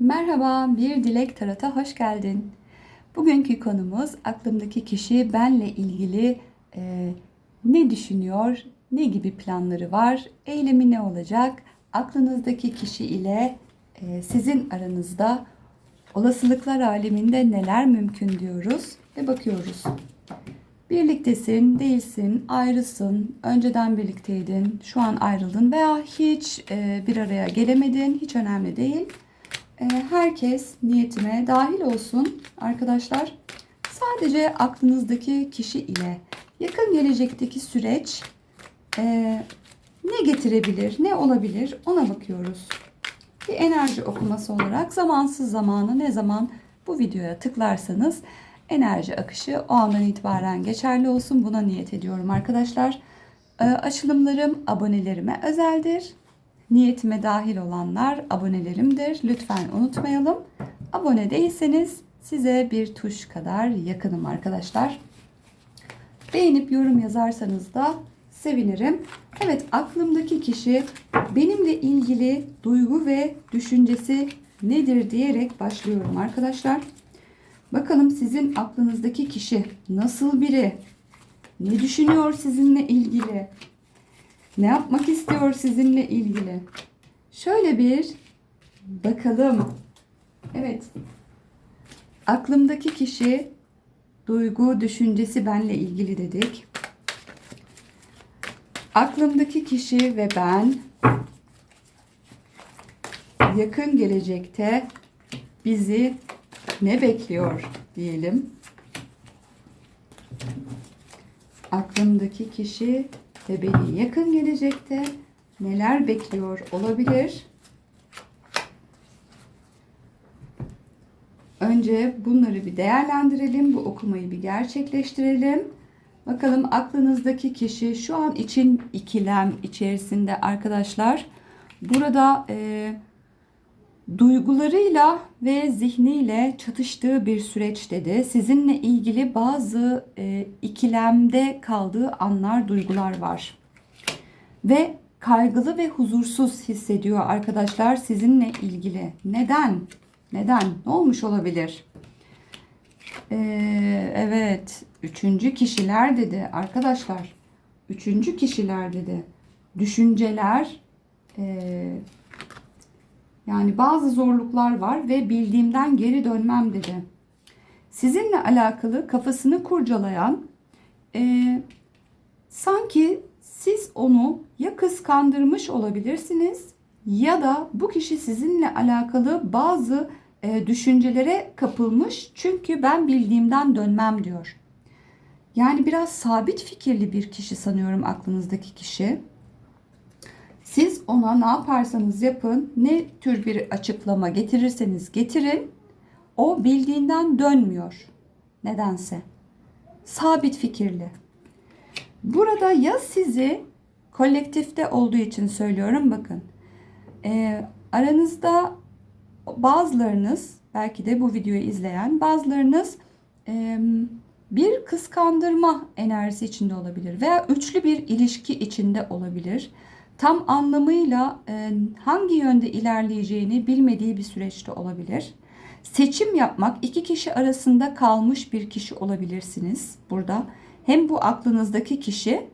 Merhaba, bir Dilek Tarot'a hoş geldin. Bugünkü konumuz aklımdaki kişi benle ilgili e, ne düşünüyor, ne gibi planları var, eylemi ne olacak, aklınızdaki kişi ile e, sizin aranızda olasılıklar aleminde neler mümkün diyoruz ve bakıyoruz. Birliktesin, değilsin, ayrısın, önceden birlikteydin, şu an ayrıldın veya hiç e, bir araya gelemedin, hiç önemli değil. E, herkes niyetime dahil olsun arkadaşlar. Sadece aklınızdaki kişi ile yakın gelecekteki süreç e, ne getirebilir, ne olabilir ona bakıyoruz. Bir enerji okuması olarak zamansız zamanı ne zaman bu videoya tıklarsanız enerji akışı o andan itibaren geçerli olsun. Buna niyet ediyorum arkadaşlar. E, açılımlarım abonelerime özeldir. Niyetime dahil olanlar abonelerimdir. Lütfen unutmayalım. Abone değilseniz size bir tuş kadar yakınım arkadaşlar. Beğenip yorum yazarsanız da sevinirim. Evet aklımdaki kişi benimle ilgili duygu ve düşüncesi nedir diyerek başlıyorum arkadaşlar. Bakalım sizin aklınızdaki kişi nasıl biri? Ne düşünüyor sizinle ilgili? Ne yapmak istiyor sizinle ilgili? Şöyle bir bakalım. Evet. Aklımdaki kişi duygu, düşüncesi benle ilgili dedik. Aklımdaki kişi ve ben yakın gelecekte bizi ne bekliyor diyelim. Aklımdaki kişi ve beni yakın gelecekte neler bekliyor olabilir? Önce bunları bir değerlendirelim. Bu okumayı bir gerçekleştirelim. Bakalım aklınızdaki kişi şu an için ikilem içerisinde arkadaşlar. Burada e, duygularıyla ve zihniyle çatıştığı bir süreç dedi. Sizinle ilgili bazı e, ikilemde kaldığı anlar, duygular var. Ve kaygılı ve huzursuz hissediyor arkadaşlar sizinle ilgili. Neden? Neden? Ne olmuş olabilir? Ee, evet, üçüncü kişiler dedi arkadaşlar. Üçüncü kişiler dedi. Düşünceler, e, yani bazı zorluklar var ve bildiğimden geri dönmem dedi. Sizinle alakalı kafasını kurcalayan e, sanki siz onu ya kıskandırmış olabilirsiniz ya da bu kişi sizinle alakalı bazı e, düşüncelere kapılmış çünkü ben bildiğimden dönmem diyor. Yani biraz sabit fikirli bir kişi sanıyorum aklınızdaki kişi. Siz ona ne yaparsanız yapın, ne tür bir açıklama getirirseniz getirin, o bildiğinden dönmüyor. Nedense. Sabit fikirli. Burada ya sizi kolektifte olduğu için söylüyorum bakın. E, aranızda bazılarınız belki de bu videoyu izleyen bazılarınız e, bir kıskandırma enerjisi içinde olabilir veya üçlü bir ilişki içinde olabilir tam anlamıyla e, hangi yönde ilerleyeceğini bilmediği bir süreçte olabilir. Seçim yapmak iki kişi arasında kalmış bir kişi olabilirsiniz burada. Hem bu aklınızdaki kişi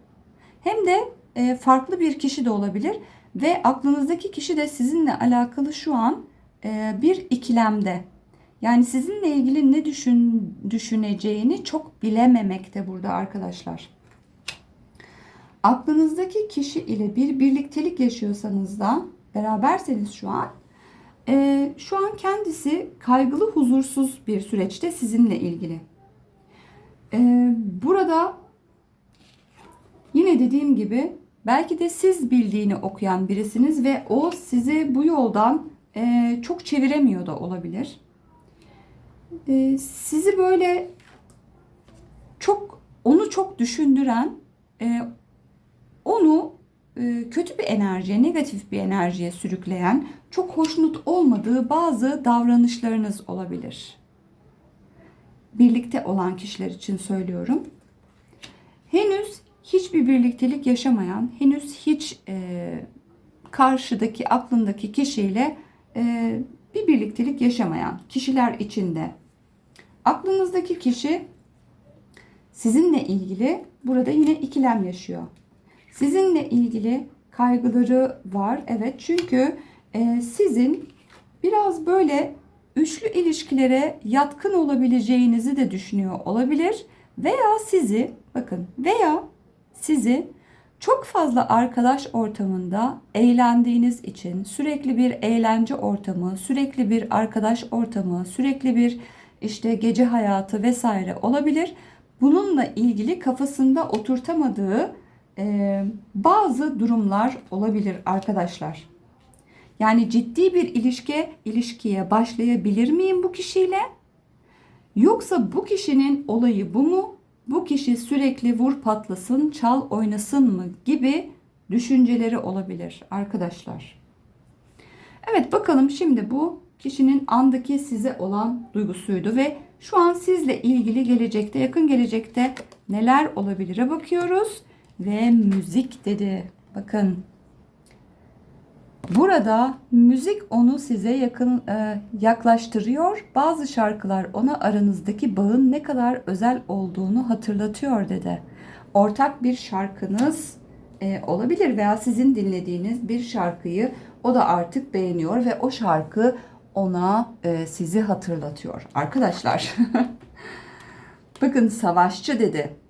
hem de e, farklı bir kişi de olabilir ve aklınızdaki kişi de sizinle alakalı şu an e, bir ikilemde. Yani sizinle ilgili ne düşün, düşüneceğini çok bilememekte burada arkadaşlar aklınızdaki kişi ile bir birliktelik yaşıyorsanız da beraberseniz şu an e, şu an kendisi kaygılı huzursuz bir süreçte sizinle ilgili. E, burada yine dediğim gibi belki de siz bildiğini okuyan birisiniz ve o sizi bu yoldan e, çok çeviremiyor da olabilir. E, sizi böyle çok onu çok düşündüren e, onu e, kötü bir enerjiye, negatif bir enerjiye sürükleyen, çok hoşnut olmadığı bazı davranışlarınız olabilir. Birlikte olan kişiler için söylüyorum. Henüz hiçbir birliktelik yaşamayan, henüz hiç e, karşıdaki aklındaki kişiyle e, bir birliktelik yaşamayan kişiler içinde aklınızdaki kişi sizinle ilgili burada yine ikilem yaşıyor. Sizinle ilgili kaygıları var. Evet çünkü e, sizin biraz böyle üçlü ilişkilere yatkın olabileceğinizi de düşünüyor olabilir. Veya sizi bakın veya sizi çok fazla arkadaş ortamında eğlendiğiniz için sürekli bir eğlence ortamı, sürekli bir arkadaş ortamı, sürekli bir işte gece hayatı vesaire olabilir. Bununla ilgili kafasında oturtamadığı e, bazı durumlar olabilir arkadaşlar. Yani ciddi bir ilişki ilişkiye başlayabilir miyim bu kişiyle? Yoksa bu kişinin olayı bu mu? Bu kişi sürekli vur patlasın, çal oynasın mı gibi düşünceleri olabilir arkadaşlar. Evet bakalım şimdi bu kişinin andaki size olan duygusuydu ve şu an sizle ilgili gelecekte, yakın gelecekte neler olabilire bakıyoruz ve müzik dedi. Bakın Burada müzik onu size yakın e, yaklaştırıyor. Bazı şarkılar ona aranızdaki bağın ne kadar özel olduğunu hatırlatıyor dedi. Ortak bir şarkınız e, olabilir veya sizin dinlediğiniz bir şarkıyı o da artık beğeniyor ve o şarkı ona e, sizi hatırlatıyor. Arkadaşlar bakın savaşçı dedi.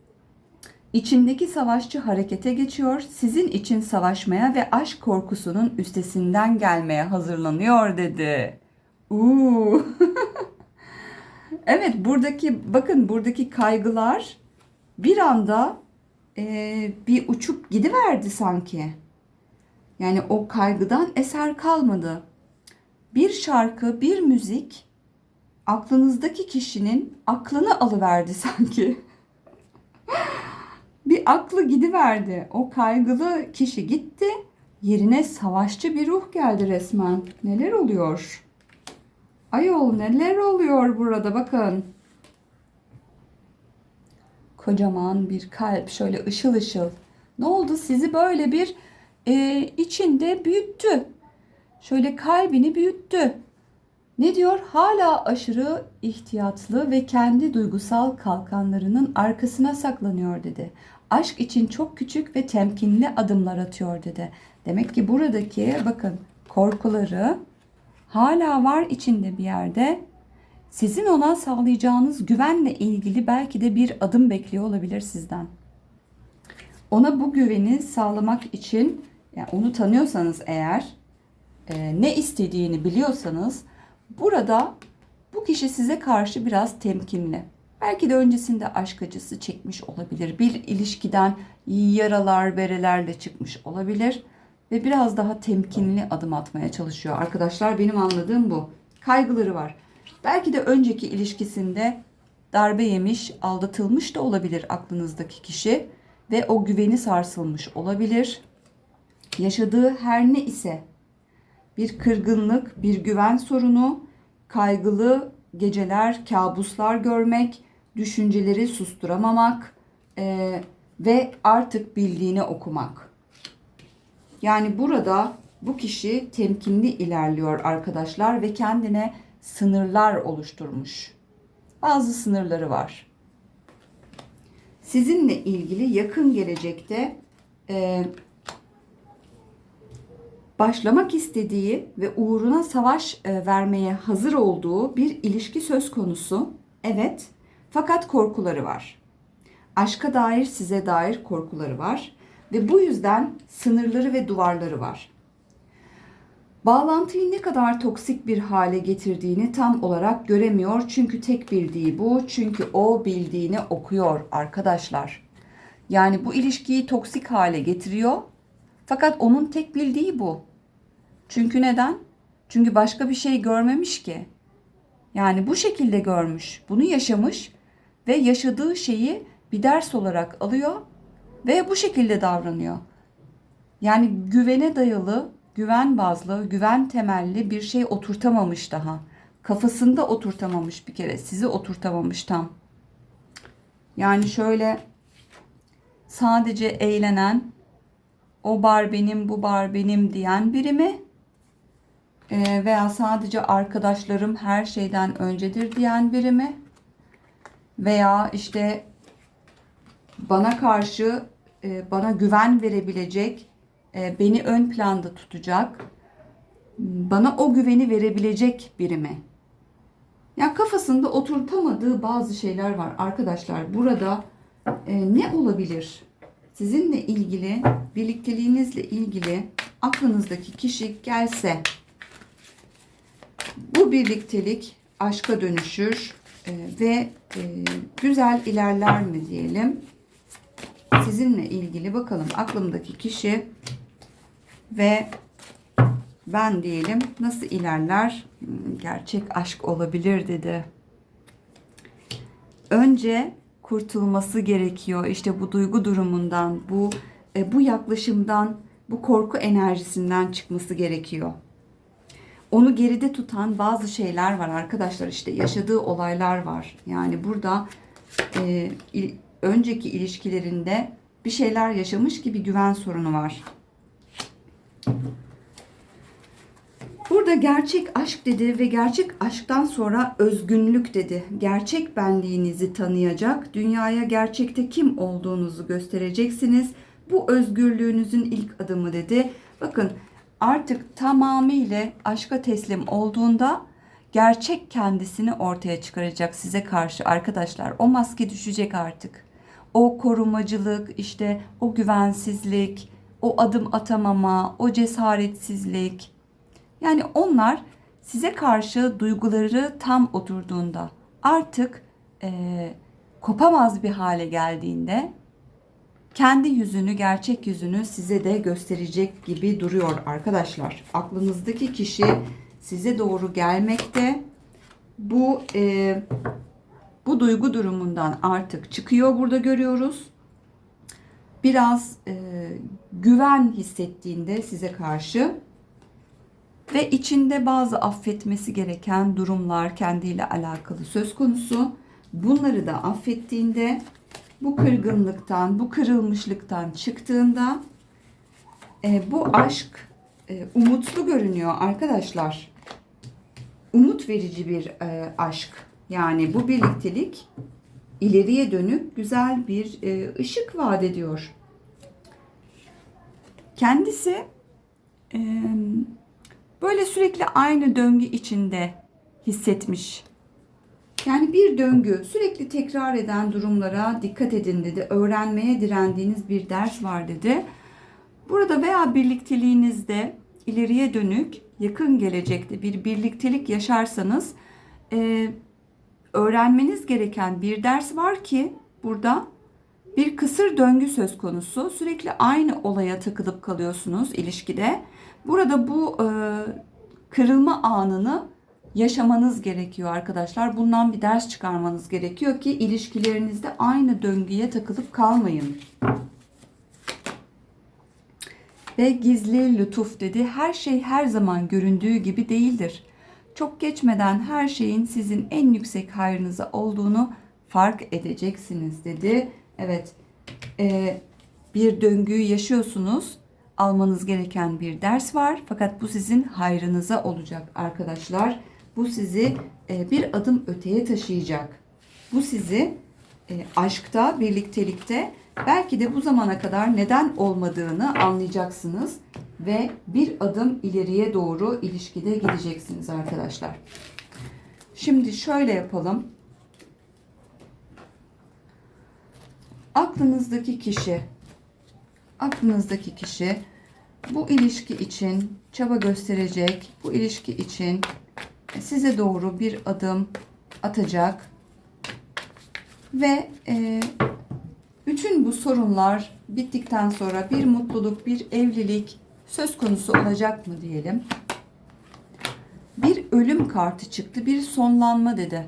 İçindeki savaşçı harekete geçiyor, sizin için savaşmaya ve aşk korkusunun üstesinden gelmeye hazırlanıyor dedi. Uuu. evet buradaki bakın buradaki kaygılar bir anda e, bir uçup gidiverdi sanki. Yani o kaygıdan eser kalmadı. Bir şarkı, bir müzik aklınızdaki kişinin aklını alıverdi sanki bir aklı gidiverdi. O kaygılı kişi gitti. Yerine savaşçı bir ruh geldi resmen. Neler oluyor? Ayol neler oluyor burada bakın. Kocaman bir kalp şöyle ışıl ışıl. Ne oldu sizi böyle bir e, içinde büyüttü. Şöyle kalbini büyüttü. Ne diyor? Hala aşırı ihtiyatlı ve kendi duygusal kalkanlarının arkasına saklanıyor dedi. Aşk için çok küçük ve temkinli adımlar atıyor dedi. Demek ki buradaki bakın korkuları hala var içinde bir yerde. Sizin ona sağlayacağınız güvenle ilgili belki de bir adım bekliyor olabilir sizden. Ona bu güveni sağlamak için yani onu tanıyorsanız eğer e, ne istediğini biliyorsanız Burada bu kişi size karşı biraz temkinli. Belki de öncesinde aşk acısı çekmiş olabilir. Bir ilişkiden yaralar, berelerle çıkmış olabilir. Ve biraz daha temkinli adım atmaya çalışıyor. Arkadaşlar benim anladığım bu. Kaygıları var. Belki de önceki ilişkisinde darbe yemiş, aldatılmış da olabilir aklınızdaki kişi. Ve o güveni sarsılmış olabilir. Yaşadığı her ne ise bir kırgınlık, bir güven sorunu, kaygılı geceler, kabuslar görmek, düşünceleri susturamamak e, ve artık bildiğini okumak. Yani burada bu kişi temkinli ilerliyor arkadaşlar ve kendine sınırlar oluşturmuş. Bazı sınırları var. Sizinle ilgili yakın gelecekte e, başlamak istediği ve uğruna savaş e, vermeye hazır olduğu bir ilişki söz konusu. Evet, fakat korkuları var. Aşka dair size dair korkuları var ve bu yüzden sınırları ve duvarları var. Bağlantıyı ne kadar toksik bir hale getirdiğini tam olarak göremiyor çünkü tek bildiği bu. Çünkü o bildiğini okuyor arkadaşlar. Yani bu ilişkiyi toksik hale getiriyor fakat onun tek bildiği bu. Çünkü neden? Çünkü başka bir şey görmemiş ki. Yani bu şekilde görmüş, bunu yaşamış ve yaşadığı şeyi bir ders olarak alıyor ve bu şekilde davranıyor. Yani güvene dayalı, güven bazlı, güven temelli bir şey oturtamamış daha. Kafasında oturtamamış bir kere, sizi oturtamamış tam. Yani şöyle sadece eğlenen, o bar benim, bu bar benim diyen biri mi? e, veya sadece arkadaşlarım her şeyden öncedir diyen biri mi? Veya işte bana karşı e, bana güven verebilecek, e, beni ön planda tutacak, bana o güveni verebilecek biri mi? Ya kafasında oturtamadığı bazı şeyler var arkadaşlar. Burada e, ne olabilir? Sizinle ilgili, birlikteliğinizle ilgili aklınızdaki kişi gelse bu birliktelik aşka dönüşür ve e, güzel ilerler mi diyelim. Sizinle ilgili bakalım aklımdaki kişi ve ben diyelim nasıl ilerler? Hmm, Gerçek aşk olabilir dedi. Önce kurtulması gerekiyor. İşte bu duygu durumundan, bu e, bu yaklaşımdan, bu korku enerjisinden çıkması gerekiyor. Onu geride tutan bazı şeyler var arkadaşlar. İşte yaşadığı olaylar var. Yani burada e, il- önceki ilişkilerinde bir şeyler yaşamış gibi güven sorunu var. Burada gerçek aşk dedi ve gerçek aşktan sonra özgünlük dedi. Gerçek benliğinizi tanıyacak, dünyaya gerçekte kim olduğunuzu göstereceksiniz. Bu özgürlüğünüzün ilk adımı dedi. Bakın artık tamamıyla aşka teslim olduğunda gerçek kendisini ortaya çıkaracak size karşı arkadaşlar. O maske düşecek artık. O korumacılık, işte o güvensizlik, o adım atamama, o cesaretsizlik, yani onlar size karşı duyguları tam oturduğunda artık eee, kopamaz bir hale geldiğinde kendi yüzünü, gerçek yüzünü size de gösterecek gibi duruyor arkadaşlar. Aklınızdaki kişi size doğru gelmekte. Bu eee, bu duygu durumundan artık çıkıyor burada görüyoruz. Biraz eee, güven hissettiğinde size karşı ve içinde bazı affetmesi gereken durumlar kendiyle alakalı söz konusu. Bunları da affettiğinde bu kırgınlıktan, bu kırılmışlıktan çıktığında e, bu aşk e, umutlu görünüyor arkadaşlar. Umut verici bir e, aşk. Yani bu birliktelik ileriye dönük güzel bir e, ışık vaat ediyor. Kendisi e, böyle sürekli aynı döngü içinde hissetmiş. Yani bir döngü sürekli tekrar eden durumlara dikkat edin dedi. Öğrenmeye direndiğiniz bir ders var dedi. Burada veya birlikteliğinizde ileriye dönük yakın gelecekte bir birliktelik yaşarsanız e, öğrenmeniz gereken bir ders var ki burada bir kısır döngü söz konusu. Sürekli aynı olaya takılıp kalıyorsunuz ilişkide. Burada bu e, kırılma anını yaşamanız gerekiyor arkadaşlar. Bundan bir ders çıkarmanız gerekiyor ki ilişkilerinizde aynı döngüye takılıp kalmayın. Ve gizli lütuf dedi. Her şey her zaman göründüğü gibi değildir. Çok geçmeden her şeyin sizin en yüksek hayrınıza olduğunu fark edeceksiniz dedi. Evet, e, bir döngüyü yaşıyorsunuz. Almanız gereken bir ders var. Fakat bu sizin hayrınıza olacak arkadaşlar. Bu sizi e, bir adım öteye taşıyacak. Bu sizi e, aşkta, birliktelikte belki de bu zamana kadar neden olmadığını anlayacaksınız ve bir adım ileriye doğru ilişkide gideceksiniz arkadaşlar. Şimdi şöyle yapalım. Aklınızdaki kişi aklınızdaki kişi bu ilişki için çaba gösterecek, bu ilişki için size doğru bir adım atacak ve e, bütün bu sorunlar bittikten sonra bir mutluluk, bir evlilik söz konusu olacak mı diyelim. Bir ölüm kartı çıktı, bir sonlanma dedi.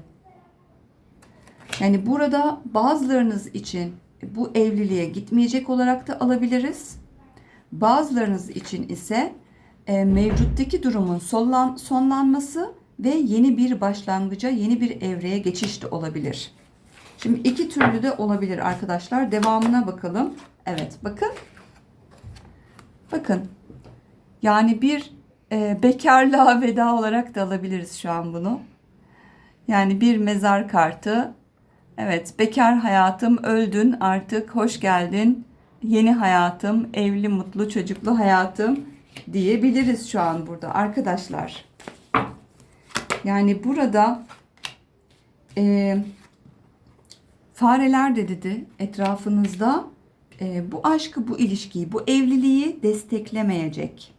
Yani burada bazılarınız için bu evliliğe gitmeyecek olarak da alabiliriz. Bazılarınız için ise e, mevcuttaki durumun sonlan, sonlanması ve yeni bir başlangıca, yeni bir evreye geçiş de olabilir. Şimdi iki türlü de olabilir arkadaşlar. Devamına bakalım. Evet bakın. Bakın. Yani bir e, bekarlığa veda olarak da alabiliriz şu an bunu. Yani bir mezar kartı. Evet, bekar hayatım öldün artık hoş geldin. Yeni hayatım, evli mutlu çocuklu hayatım diyebiliriz şu an burada arkadaşlar. Yani burada e, fareler de dedi etrafınızda e, bu aşkı, bu ilişkiyi, bu evliliği desteklemeyecek.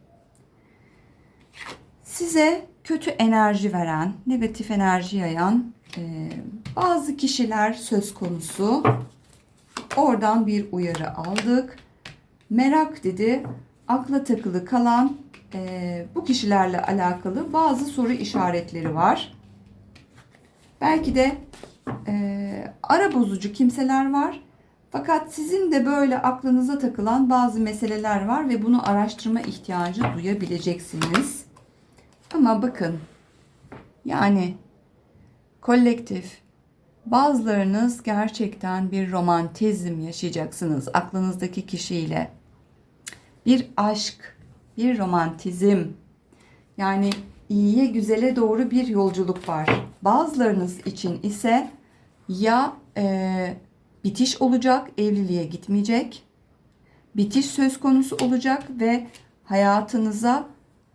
Size kötü enerji veren, negatif enerji yayan e, bazı kişiler söz konusu. Oradan bir uyarı aldık. Merak dedi, akla takılı kalan e, bu kişilerle alakalı bazı soru işaretleri var. Belki de e, ara bozucu kimseler var. Fakat sizin de böyle aklınıza takılan bazı meseleler var ve bunu araştırma ihtiyacı duyabileceksiniz. Ama bakın yani kolektif bazılarınız gerçekten bir romantizm yaşayacaksınız aklınızdaki kişiyle. Bir aşk, bir romantizm. Yani iyiye güzele doğru bir yolculuk var. Bazılarınız için ise ya e, bitiş olacak, evliliğe gitmeyecek. Bitiş söz konusu olacak ve hayatınıza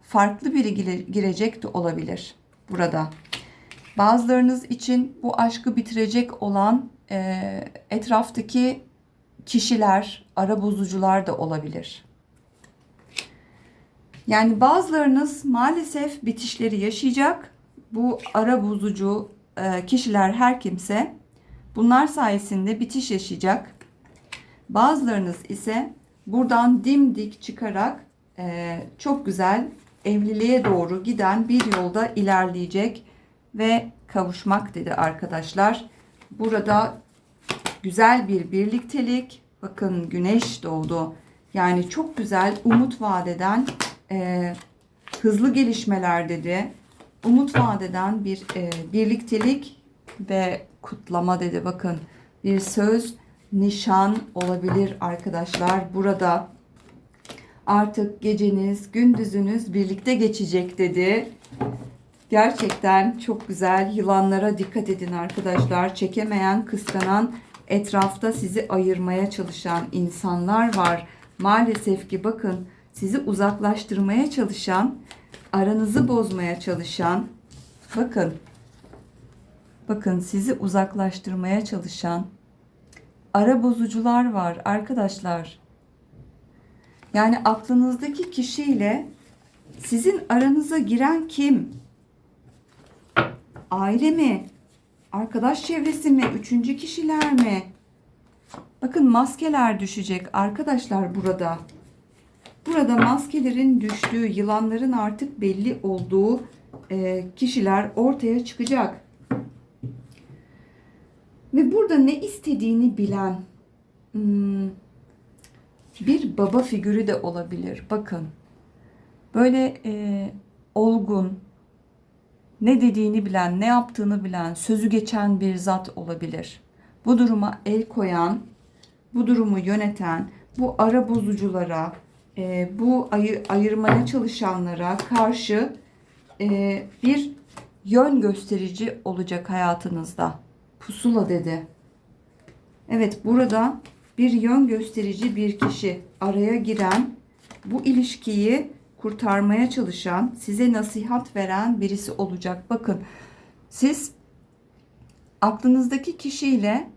farklı biri gire- girecek de olabilir burada. Bazılarınız için bu aşkı bitirecek olan e, etraftaki kişiler, ara bozucular da olabilir. Yani bazılarınız maalesef bitişleri yaşayacak. Bu ara bozucu e, kişiler her kimse bunlar sayesinde bitiş yaşayacak. Bazılarınız ise buradan dimdik çıkarak e, çok güzel evliliğe doğru giden bir yolda ilerleyecek ve kavuşmak dedi arkadaşlar. Burada güzel bir birliktelik. Bakın güneş doğdu. Yani çok güzel umut vadeden e, hızlı gelişmeler dedi. Umut vadeden bir e, birliktelik ve kutlama dedi. Bakın bir söz, nişan olabilir arkadaşlar. Burada artık geceniz, gündüzünüz birlikte geçecek dedi. Gerçekten çok güzel. Yılanlara dikkat edin arkadaşlar. Çekemeyen, kıskanan, etrafta sizi ayırmaya çalışan insanlar var. Maalesef ki bakın sizi uzaklaştırmaya çalışan, aranızı bozmaya çalışan, bakın, bakın sizi uzaklaştırmaya çalışan ara bozucular var arkadaşlar. Yani aklınızdaki kişiyle sizin aranıza giren kim? Aile mi? Arkadaş çevresi mi? Üçüncü kişiler mi? Bakın maskeler düşecek arkadaşlar burada. Burada maskelerin düştüğü, yılanların artık belli olduğu e, kişiler ortaya çıkacak. Ve burada ne istediğini bilen hmm, bir baba figürü de olabilir. Bakın böyle e, olgun, ne dediğini bilen, ne yaptığını bilen, sözü geçen bir zat olabilir. Bu duruma el koyan, bu durumu yöneten, bu ara bozuculara, e, bu ayı, ayırmaya çalışanlara karşı e, bir yön gösterici olacak hayatınızda. Pusula dedi. Evet burada bir yön gösterici bir kişi araya giren bu ilişkiyi kurtarmaya çalışan, size nasihat veren birisi olacak. Bakın siz aklınızdaki kişiyle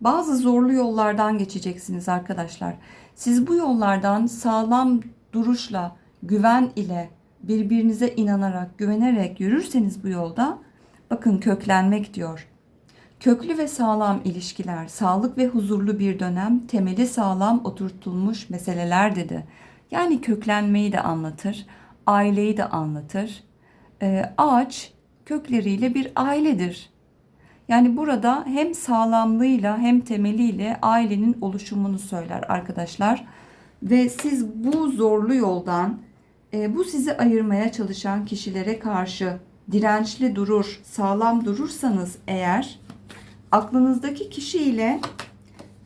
bazı zorlu yollardan geçeceksiniz arkadaşlar. Siz bu yollardan sağlam duruşla, güven ile birbirinize inanarak, güvenerek yürürseniz bu yolda bakın köklenmek diyor. Köklü ve sağlam ilişkiler, sağlık ve huzurlu bir dönem, temeli sağlam oturtulmuş meseleler dedi. Yani köklenmeyi de anlatır, aileyi de anlatır. Ee, ağaç kökleriyle bir ailedir. Yani burada hem sağlamlığıyla hem temeliyle ailenin oluşumunu söyler arkadaşlar. Ve siz bu zorlu yoldan, e, bu sizi ayırmaya çalışan kişilere karşı dirençli durur, sağlam durursanız eğer aklınızdaki kişiyle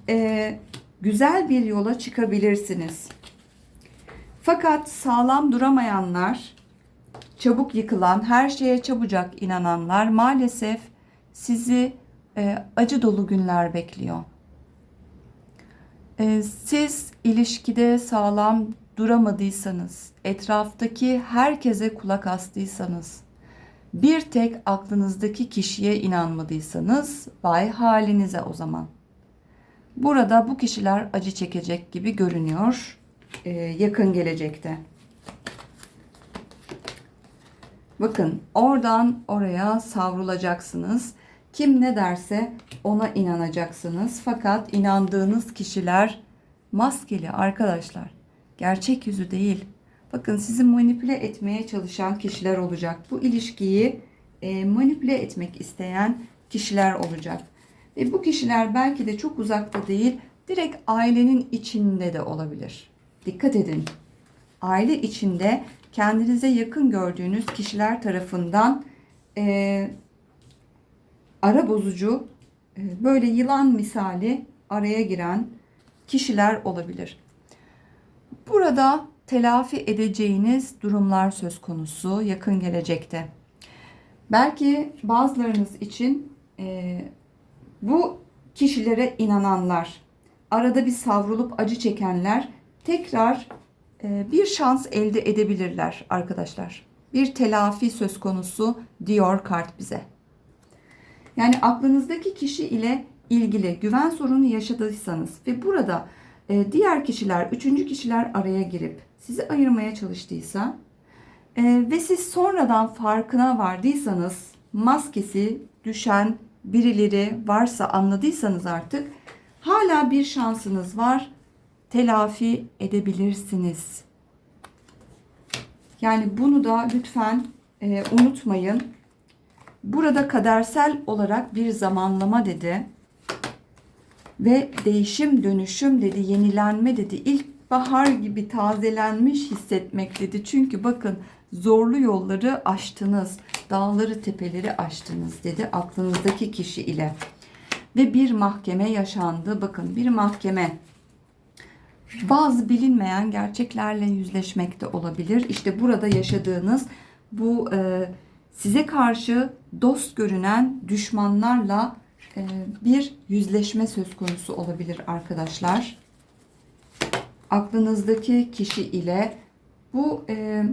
e, güzel bir yola çıkabilirsiniz. Fakat sağlam duramayanlar çabuk yıkılan, her şeye çabucak inananlar maalesef sizi e, acı dolu günler bekliyor. E, siz ilişkide sağlam duramadıysanız, etraftaki herkese kulak astıysanız, bir tek aklınızdaki kişiye inanmadıysanız vay halinize o zaman. Burada bu kişiler acı çekecek gibi görünüyor e, yakın gelecekte. Bakın oradan oraya savrulacaksınız. Kim ne derse ona inanacaksınız. Fakat inandığınız kişiler maskeli arkadaşlar. Gerçek yüzü değil. Bakın sizi manipüle etmeye çalışan kişiler olacak. Bu ilişkiyi e, manipüle etmek isteyen kişiler olacak. Ve bu kişiler belki de çok uzakta değil, direkt ailenin içinde de olabilir. Dikkat edin. Aile içinde kendinize yakın gördüğünüz kişiler tarafından e, ara bozucu, e, böyle yılan misali araya giren kişiler olabilir. Burada telafi edeceğiniz durumlar söz konusu yakın gelecekte. Belki bazılarınız için e, bu kişilere inananlar, arada bir savrulup acı çekenler tekrar e, bir şans elde edebilirler arkadaşlar. Bir telafi söz konusu diyor kart bize. Yani aklınızdaki kişi ile ilgili güven sorunu yaşadıysanız ve burada e, diğer kişiler, üçüncü kişiler araya girip sizi ayırmaya çalıştıysa e, ve siz sonradan farkına vardıysanız maskesi düşen birileri varsa anladıysanız artık hala bir şansınız var. Telafi edebilirsiniz. Yani bunu da lütfen e, unutmayın. Burada kadersel olarak bir zamanlama dedi. Ve değişim dönüşüm dedi, yenilenme dedi. İlk bahar gibi tazelenmiş hissetmek dedi. Çünkü bakın zorlu yolları aştınız, dağları tepeleri aştınız dedi aklınızdaki kişi ile. Ve bir mahkeme yaşandı. Bakın bir mahkeme bazı bilinmeyen gerçeklerle yüzleşmekte olabilir. İşte burada yaşadığınız bu e, size karşı dost görünen düşmanlarla e, bir yüzleşme söz konusu olabilir arkadaşlar. Aklınızdaki kişi ile bu e,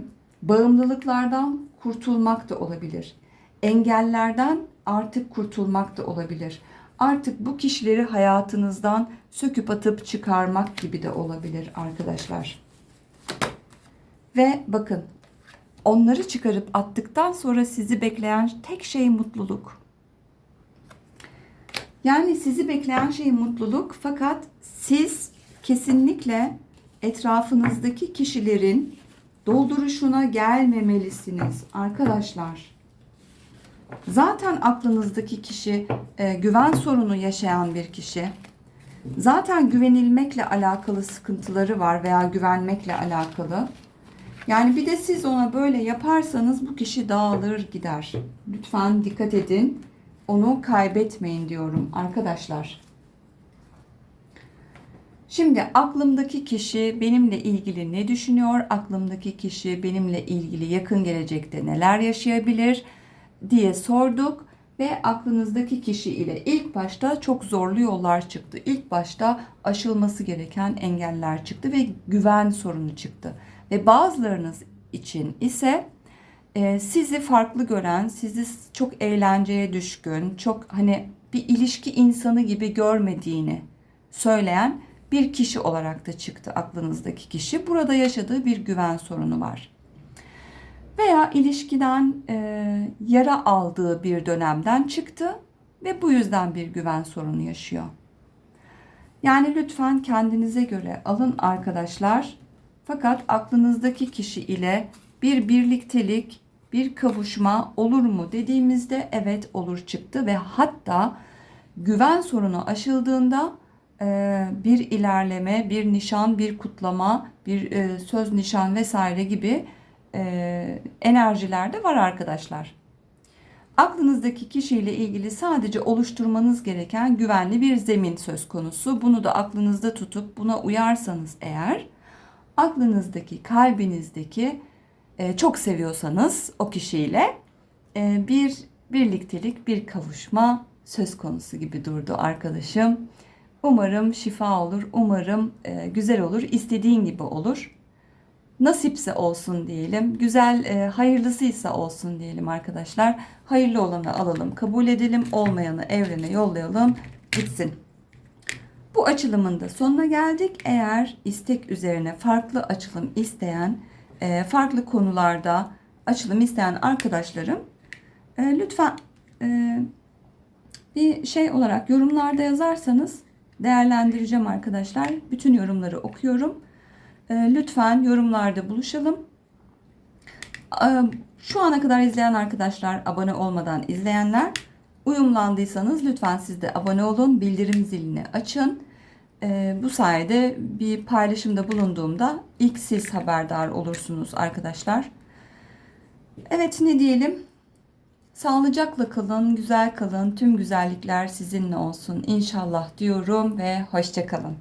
bağımlılıklardan kurtulmak da olabilir. Engellerden artık kurtulmak da olabilir. Artık bu kişileri hayatınızdan söküp atıp çıkarmak gibi de olabilir arkadaşlar. Ve bakın onları çıkarıp attıktan sonra sizi bekleyen tek şey mutluluk. Yani sizi bekleyen şey mutluluk fakat siz kesinlikle etrafınızdaki kişilerin dolduruşuna gelmemelisiniz arkadaşlar. Zaten aklınızdaki kişi e, güven sorunu yaşayan bir kişi. Zaten güvenilmekle alakalı sıkıntıları var veya güvenmekle alakalı. Yani bir de siz ona böyle yaparsanız bu kişi dağılır gider. Lütfen dikkat edin. Onu kaybetmeyin diyorum arkadaşlar. Şimdi aklımdaki kişi benimle ilgili ne düşünüyor? Aklımdaki kişi benimle ilgili yakın gelecekte neler yaşayabilir diye sorduk ve aklınızdaki kişi ile ilk başta çok zorlu yollar çıktı. İlk başta aşılması gereken engeller çıktı ve güven sorunu çıktı. Ve bazılarınız için ise e, sizi farklı gören, sizi çok eğlenceye düşkün, çok hani bir ilişki insanı gibi görmediğini söyleyen bir kişi olarak da çıktı aklınızdaki kişi. Burada yaşadığı bir güven sorunu var. Veya ilişkiden e, yara aldığı bir dönemden çıktı ve bu yüzden bir güven sorunu yaşıyor. Yani lütfen kendinize göre alın arkadaşlar. Fakat aklınızdaki kişi ile bir birliktelik, bir kavuşma olur mu dediğimizde evet olur çıktı ve hatta güven sorunu aşıldığında e, bir ilerleme, bir nişan, bir kutlama, bir e, söz nişan vesaire gibi e, enerjiler de var arkadaşlar. Aklınızdaki kişiyle ilgili sadece oluşturmanız gereken güvenli bir zemin söz konusu. Bunu da aklınızda tutup buna uyarsanız eğer aklınızdaki, kalbinizdeki e, çok seviyorsanız o kişiyle e, bir birliktelik, bir kavuşma söz konusu gibi durdu arkadaşım. Umarım şifa olur, umarım e, güzel olur, istediğin gibi olur. Nasipse olsun diyelim, güzel, e, hayırlısıysa olsun diyelim arkadaşlar. Hayırlı olanı alalım, kabul edelim, olmayanı evrene yollayalım, gitsin. Bu açılımın da sonuna geldik. Eğer istek üzerine farklı açılım isteyen, e, farklı konularda açılım isteyen arkadaşlarım e, lütfen e, bir şey olarak yorumlarda yazarsanız değerlendireceğim arkadaşlar. Bütün yorumları okuyorum. Lütfen yorumlarda buluşalım. Şu ana kadar izleyen arkadaşlar, abone olmadan izleyenler uyumlandıysanız lütfen siz de abone olun, bildirim zilini açın. E, bu sayede bir paylaşımda bulunduğumda ilk siz haberdar olursunuz arkadaşlar. Evet ne diyelim? Sağlıcakla kalın, güzel kalın. Tüm güzellikler sizinle olsun inşallah diyorum ve hoşça kalın.